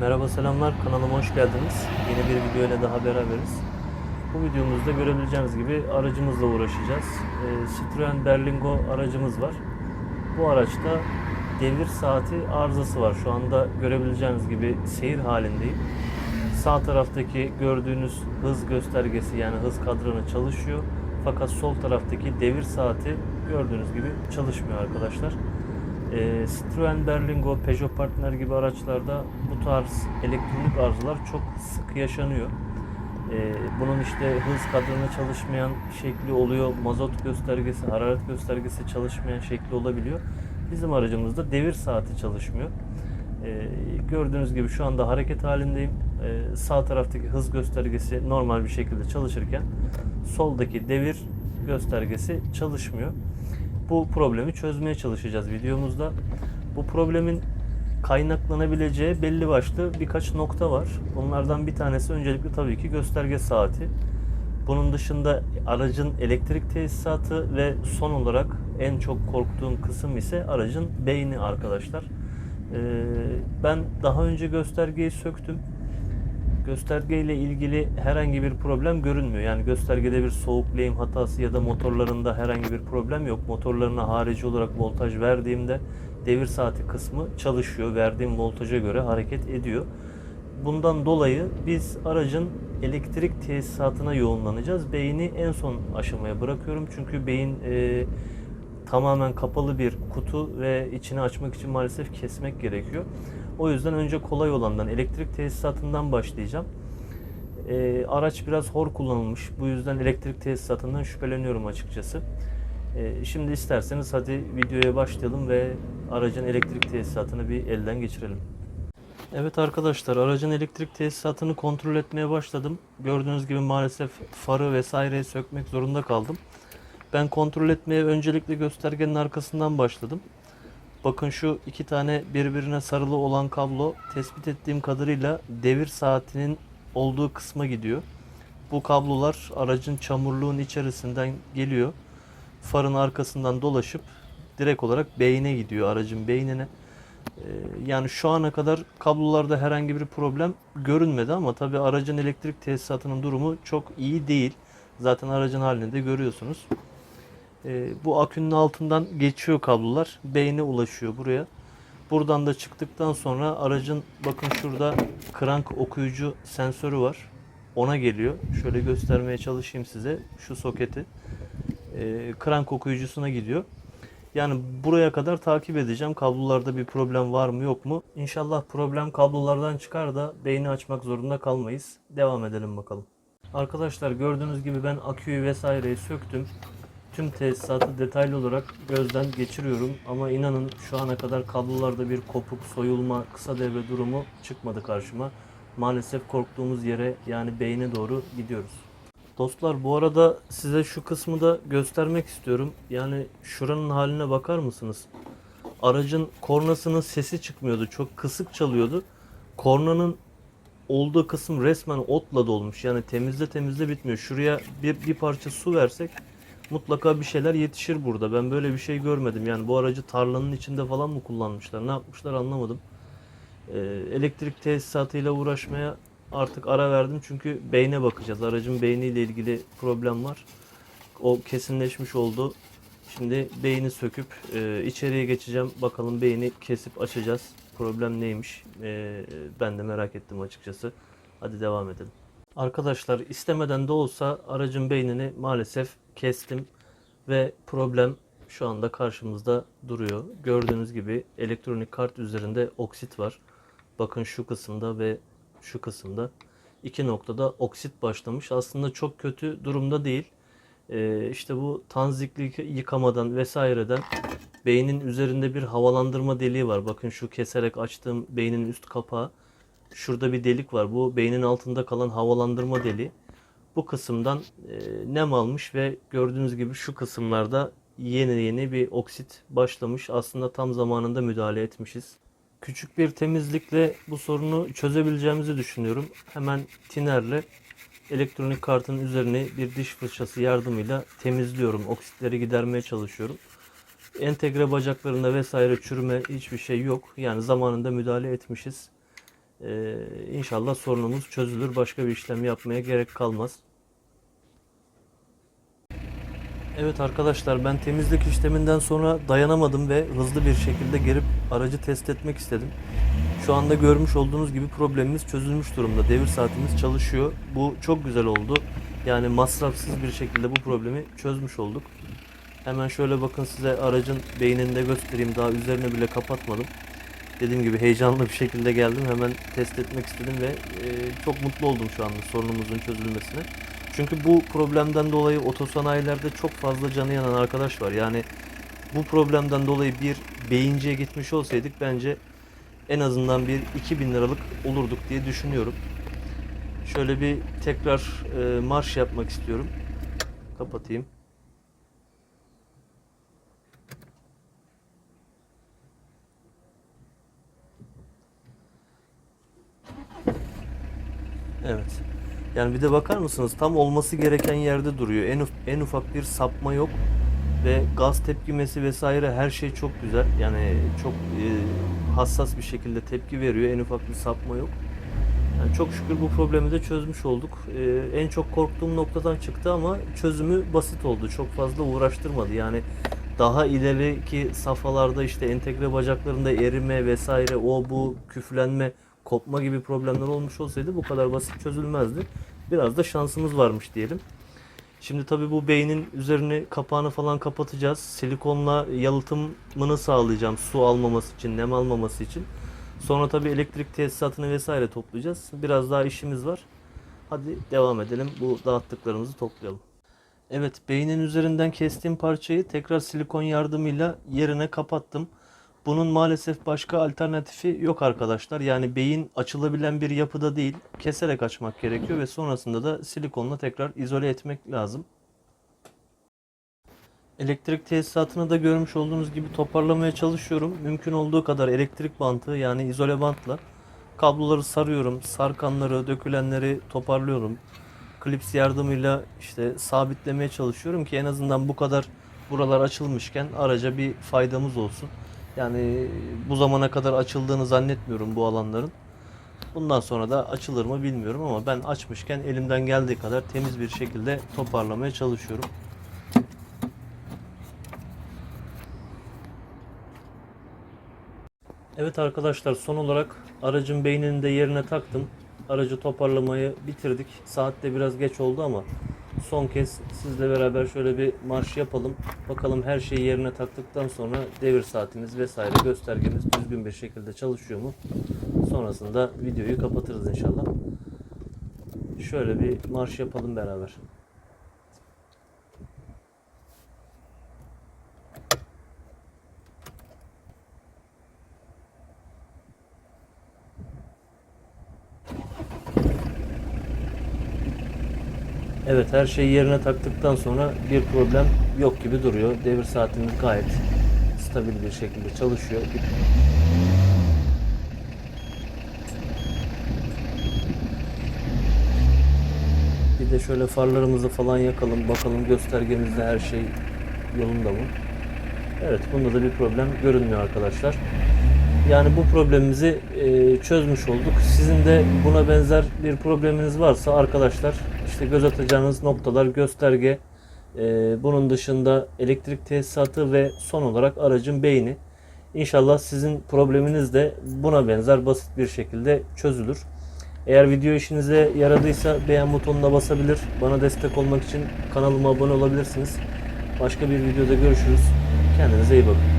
Merhaba selamlar kanalıma hoş geldiniz. Yeni bir video ile daha beraberiz. Bu videomuzda görebileceğiniz gibi aracımızla uğraşacağız. Ee, Citroen Berlingo aracımız var. Bu araçta devir saati arızası var. Şu anda görebileceğiniz gibi seyir halindeyim. Sağ taraftaki gördüğünüz hız göstergesi yani hız kadranı çalışıyor. Fakat sol taraftaki devir saati gördüğünüz gibi çalışmıyor arkadaşlar. E, Citroen Berlingo, Peugeot Partner gibi araçlarda bu tarz elektronik arızalar çok sık yaşanıyor. E, bunun işte hız kadranı çalışmayan şekli oluyor, mazot göstergesi, hararet göstergesi çalışmayan şekli olabiliyor. Bizim aracımızda devir saati çalışmıyor. E, gördüğünüz gibi şu anda hareket halindeyim. E, sağ taraftaki hız göstergesi normal bir şekilde çalışırken soldaki devir göstergesi çalışmıyor. Bu problemi çözmeye çalışacağız videomuzda. Bu problemin kaynaklanabileceği belli başlı birkaç nokta var. Bunlardan bir tanesi öncelikle tabii ki gösterge saati. Bunun dışında aracın elektrik tesisatı ve son olarak en çok korktuğum kısım ise aracın beyni arkadaşlar. Ee, ben daha önce göstergeyi söktüm. Gösterge ile ilgili herhangi bir problem görünmüyor. Yani göstergede bir soğuk lehim hatası ya da motorlarında herhangi bir problem yok. Motorlarına harici olarak voltaj verdiğimde devir saati kısmı çalışıyor. Verdiğim voltaja göre hareket ediyor. Bundan dolayı biz aracın elektrik tesisatına yoğunlanacağız. Beyni en son aşamaya bırakıyorum. Çünkü beyin e, tamamen kapalı bir kutu ve içini açmak için maalesef kesmek gerekiyor. O yüzden önce kolay olandan elektrik tesisatından başlayacağım. Ee, araç biraz hor kullanılmış. Bu yüzden elektrik tesisatından şüpheleniyorum açıkçası. Ee, şimdi isterseniz hadi videoya başlayalım ve aracın elektrik tesisatını bir elden geçirelim. Evet arkadaşlar aracın elektrik tesisatını kontrol etmeye başladım. Gördüğünüz gibi maalesef farı vesaireyi sökmek zorunda kaldım. Ben kontrol etmeye öncelikle göstergenin arkasından başladım. Bakın şu iki tane birbirine sarılı olan kablo tespit ettiğim kadarıyla devir saatinin olduğu kısma gidiyor. Bu kablolar aracın çamurluğun içerisinden geliyor. Farın arkasından dolaşıp direkt olarak beyine gidiyor aracın beynine. Ee, Yani şu ana kadar kablolarda herhangi bir problem görünmedi ama tabi aracın elektrik tesisatının durumu çok iyi değil. Zaten aracın halini de görüyorsunuz. Ee, bu akünün altından geçiyor kablolar. Beyne ulaşıyor buraya. Buradan da çıktıktan sonra aracın bakın şurada krank okuyucu sensörü var. Ona geliyor. Şöyle göstermeye çalışayım size şu soketi. Ee, krank okuyucusuna gidiyor. Yani buraya kadar takip edeceğim. Kablolarda bir problem var mı yok mu? İnşallah problem kablolardan çıkar da beyni açmak zorunda kalmayız. Devam edelim bakalım. Arkadaşlar gördüğünüz gibi ben aküyü vesaireyi söktüm. Tüm tesisatı detaylı olarak gözden geçiriyorum ama inanın şu ana kadar kablolarda bir kopuk, soyulma, kısa devre durumu çıkmadı karşıma. Maalesef korktuğumuz yere yani beyne doğru gidiyoruz. Dostlar bu arada size şu kısmı da göstermek istiyorum. Yani şuranın haline bakar mısınız? Aracın kornasının sesi çıkmıyordu. Çok kısık çalıyordu. Kornanın olduğu kısım resmen otla dolmuş. Yani temizle temizle bitmiyor. Şuraya bir, bir parça su versek mutlaka bir şeyler yetişir burada. Ben böyle bir şey görmedim. Yani bu aracı tarlanın içinde falan mı kullanmışlar? Ne yapmışlar anlamadım. Ee, elektrik tesisatıyla uğraşmaya artık ara verdim çünkü beyne bakacağız. Aracın beyniyle ilgili problem var. O kesinleşmiş oldu. Şimdi beyni söküp e, içeriye geçeceğim. Bakalım beyni kesip açacağız. Problem neymiş? E, ben de merak ettim açıkçası. Hadi devam edelim. Arkadaşlar istemeden de olsa aracın beynini maalesef kestim ve problem şu anda karşımızda duruyor. Gördüğünüz gibi elektronik kart üzerinde oksit var. Bakın şu kısımda ve şu kısımda iki noktada oksit başlamış. Aslında çok kötü durumda değil. Ee, işte bu tanzikli yıkamadan vesaireden beynin üzerinde bir havalandırma deliği var. Bakın şu keserek açtığım beynin üst kapağı. Şurada bir delik var. Bu beynin altında kalan havalandırma deliği. Bu kısımdan e, nem almış ve gördüğünüz gibi şu kısımlarda yeni yeni bir oksit başlamış. Aslında tam zamanında müdahale etmişiz. Küçük bir temizlikle bu sorunu çözebileceğimizi düşünüyorum. Hemen tinerle elektronik kartın üzerini bir diş fırçası yardımıyla temizliyorum. Oksitleri gidermeye çalışıyorum. Entegre bacaklarında vesaire çürüme hiçbir şey yok. Yani zamanında müdahale etmişiz. Ee, inşallah sorunumuz çözülür. Başka bir işlem yapmaya gerek kalmaz. Evet arkadaşlar ben temizlik işleminden sonra dayanamadım ve hızlı bir şekilde gelip aracı test etmek istedim. Şu anda görmüş olduğunuz gibi problemimiz çözülmüş durumda. Devir saatimiz çalışıyor. Bu çok güzel oldu. Yani masrafsız bir şekilde bu problemi çözmüş olduk. Hemen şöyle bakın size aracın beynini de göstereyim. Daha üzerine bile kapatmadım. Dediğim gibi heyecanlı bir şekilde geldim. Hemen test etmek istedim ve e, çok mutlu oldum şu anda sorunumuzun çözülmesine. Çünkü bu problemden dolayı otosanayilerde çok fazla canı yanan arkadaş var. Yani bu problemden dolayı bir beyinciye gitmiş olsaydık bence en azından bir 2000 liralık olurduk diye düşünüyorum. Şöyle bir tekrar e, marş yapmak istiyorum. Kapatayım. Evet. Yani bir de bakar mısınız tam olması gereken yerde duruyor. En, uf- en ufak bir sapma yok ve gaz tepkimesi vesaire her şey çok güzel. Yani çok e, hassas bir şekilde tepki veriyor. En ufak bir sapma yok. Yani çok şükür bu problemi de çözmüş olduk. E, en çok korktuğum noktadan çıktı ama çözümü basit oldu. Çok fazla uğraştırmadı. Yani daha ileriki safhalarda işte entegre bacaklarında erime vesaire o bu küflenme kopma gibi problemler olmuş olsaydı bu kadar basit çözülmezdi. Biraz da şansımız varmış diyelim. Şimdi tabii bu beynin üzerini kapağını falan kapatacağız. Silikonla yalıtımını sağlayacağım su almaması için, nem almaması için. Sonra tabii elektrik tesisatını vesaire toplayacağız. Biraz daha işimiz var. Hadi devam edelim. Bu dağıttıklarımızı toplayalım. Evet, beynin üzerinden kestiğim parçayı tekrar silikon yardımıyla yerine kapattım. Bunun maalesef başka alternatifi yok arkadaşlar. Yani beyin açılabilen bir yapıda değil. Keserek açmak gerekiyor ve sonrasında da silikonla tekrar izole etmek lazım. Elektrik tesisatını da görmüş olduğunuz gibi toparlamaya çalışıyorum. Mümkün olduğu kadar elektrik bantı yani izole bantla kabloları sarıyorum. Sarkanları, dökülenleri toparlıyorum. Klips yardımıyla işte sabitlemeye çalışıyorum ki en azından bu kadar buralar açılmışken araca bir faydamız olsun. Yani bu zamana kadar açıldığını zannetmiyorum bu alanların. Bundan sonra da açılır mı bilmiyorum ama ben açmışken elimden geldiği kadar temiz bir şekilde toparlamaya çalışıyorum. Evet arkadaşlar son olarak aracın beynini de yerine taktım. Aracı toparlamayı bitirdik. Saat de biraz geç oldu ama son kez sizle beraber şöyle bir marş yapalım. Bakalım her şeyi yerine taktıktan sonra devir saatimiz vesaire göstergemiz düzgün bir şekilde çalışıyor mu? Sonrasında videoyu kapatırız inşallah. Şöyle bir marş yapalım beraber. Evet her şeyi yerine taktıktan sonra bir problem yok gibi duruyor. Devir saatimiz gayet stabil bir şekilde çalışıyor. Bir de şöyle farlarımızı falan yakalım. Bakalım göstergemizde her şey yolunda mı? Evet bunda da bir problem görünmüyor arkadaşlar. Yani bu problemimizi e, çözmüş olduk. Sizin de buna benzer bir probleminiz varsa arkadaşlar işte göz atacağınız noktalar gösterge, e, bunun dışında elektrik tesisatı ve son olarak aracın beyni. İnşallah sizin probleminiz de buna benzer basit bir şekilde çözülür. Eğer video işinize yaradıysa beğen butonuna basabilir. Bana destek olmak için kanalıma abone olabilirsiniz. Başka bir videoda görüşürüz. Kendinize iyi bakın.